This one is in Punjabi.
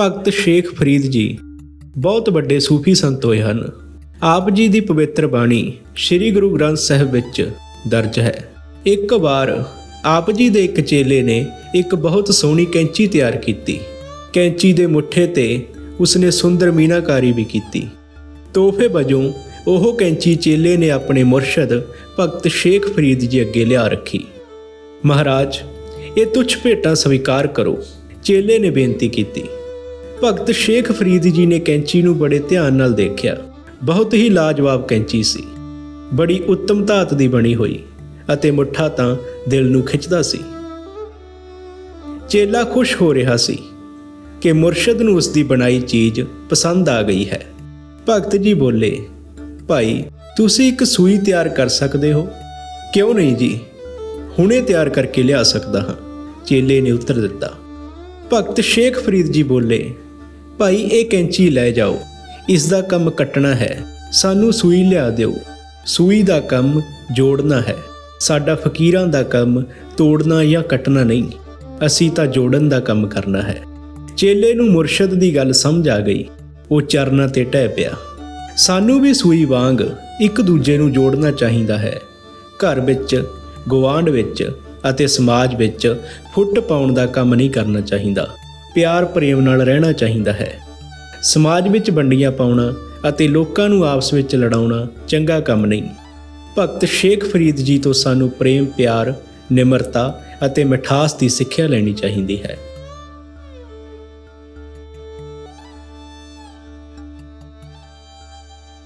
ਭਗਤ ਸ਼ੇਖ ਫਰੀਦ ਜੀ ਬਹੁਤ ਵੱਡੇ ਸੂਫੀ ਸੰਤ ਹੋਏ ਹਨ। ਆਪ ਜੀ ਦੀ ਪਵਿੱਤਰ ਬਾਣੀ ਸ੍ਰੀ ਗੁਰੂ ਗ੍ਰੰਥ ਸਾਹਿਬ ਵਿੱਚ ਦਰਜ ਹੈ। ਇੱਕ ਵਾਰ ਆਪ ਜੀ ਦੇ ਇੱਕ ਚੇਲੇ ਨੇ ਇੱਕ ਬਹੁਤ ਸੋਹਣੀ ਕੈਂਚੀ ਤਿਆਰ ਕੀਤੀ। ਕੈਂਚੀ ਦੇ ਮੁੱਠੇ ਤੇ ਉਸਨੇ ਸੁੰਦਰ ਮੀਨਾਕਾਰੀ ਵੀ ਕੀਤੀ। ਤੋਹਫੇ ਵਜੋਂ ਉਹ ਕੈਂਚੀ ਚੇਲੇ ਨੇ ਆਪਣੇ ਮੁਰਸ਼ਦ ਭਗਤ ਸ਼ੇਖ ਫਰੀਦ ਜੀ ਅੱਗੇ ਲਿਆ ਰੱਖੀ। ਮਹਾਰਾਜ, ਇਹ ਤੁਛ ਭੇਟਾਂ ਸਵੀਕਾਰ ਕਰੋ। ਚੇਲੇ ਨੇ ਬੇਨਤੀ ਕੀਤੀ। ਭਗਤ ਸ਼ੇਖ ਫਰੀਦ ਜੀ ਨੇ ਕੈਂਚੀ ਨੂੰ ਬੜੇ ਧਿਆਨ ਨਾਲ ਦੇਖਿਆ। ਬਹੁਤ ਹੀ ਲਾਜਵਾਬ ਕੈਂਚੀ ਸੀ। ਬੜੀ ਉੱਤਮ ਧਾਤ ਦੀ ਬਣੀ ਹੋਈ ਅਤੇ ਮੁੱਠਾ ਤਾਂ ਦਿਲ ਨੂੰ ਖਿੱਚਦਾ ਸੀ। ਚੇਲਾ ਖੁਸ਼ ਹੋ ਰਿਹਾ ਸੀ ਕਿ ਮੁਰਸ਼ਦ ਨੂੰ ਉਸ ਦੀ ਬਣਾਈ ਚੀਜ਼ ਪਸੰਦ ਆ ਗਈ ਹੈ। ਭਗਤ ਜੀ ਬੋਲੇ, ਭਾਈ, ਤੁਸੀਂ ਇੱਕ ਸੂਈ ਤਿਆਰ ਕਰ ਸਕਦੇ ਹੋ? ਕਿਉਂ ਨਹੀਂ ਜੀ? ਹੁਣੇ ਤਿਆਰ ਕਰਕੇ ਲਿਆ ਸਕਦਾ ਹਾਂ। ਚੇਲੇ ਨੇ ਉੱਤਰ ਦਿੱਤਾ। ਭਗਤ ਸ਼ੇਖ ਫਰੀਦ ਜੀ ਬੋਲੇ ਭਾਈ, ਇਹ ਕੈਂਚੀ ਲੈ ਜਾਓ। ਇਸ ਦਾ ਕੰਮ ਕੱਟਣਾ ਹੈ। ਸਾਨੂੰ ਸੂਈ ਲਿਆ ਦਿਓ। ਸੂਈ ਦਾ ਕੰਮ ਜੋੜਨਾ ਹੈ। ਸਾਡਾ ਫਕੀਰਾਂ ਦਾ ਕੰਮ ਤੋੜਨਾ ਜਾਂ ਕੱਟਣਾ ਨਹੀਂ। ਅਸੀਂ ਤਾਂ ਜੋੜਨ ਦਾ ਕੰਮ ਕਰਨਾ ਹੈ। ਚੇਲੇ ਨੂੰ ਮੁਰਸ਼ਦ ਦੀ ਗੱਲ ਸਮਝ ਆ ਗਈ। ਉਹ ਚਰਨਾਂ ਤੇ ਟਹਿ ਪਿਆ। ਸਾਨੂੰ ਵੀ ਸੂਈ ਵਾਂਗ ਇੱਕ ਦੂਜੇ ਨੂੰ ਜੋੜਨਾ ਚਾਹੀਦਾ ਹੈ। ਘਰ ਵਿੱਚ ਗਵਾਂਢ ਵਿੱਚ ਅਤੇ ਸਮਾਜ ਵਿੱਚ ਫੁੱਟ ਪਾਉਣ ਦਾ ਕੰਮ ਨਹੀਂ ਕਰਨਾ ਚਾਹੀਦਾ। ਪਿਆਰ ਪ੍ਰੇਮ ਨਾਲ ਰਹਿਣਾ ਚਾਹੀਦਾ ਹੈ। ਸਮਾਜ ਵਿੱਚ ਵੰਡੀਆਂ ਪਾਉਣਾ ਅਤੇ ਲੋਕਾਂ ਨੂੰ ਆਪਸ ਵਿੱਚ ਲੜਾਉਣਾ ਚੰਗਾ ਕੰਮ ਨਹੀਂ। ਭਗਤ ਸ਼ੇਖ ਫਰੀਦ ਜੀ ਤੋਂ ਸਾਨੂੰ ਪ੍ਰੇਮ, ਪਿਆਰ, ਨਿਮਰਤਾ ਅਤੇ ਮਿਠਾਸ ਦੀ ਸਿੱਖਿਆ ਲੈਣੀ ਚਾਹੀਦੀ ਹੈ।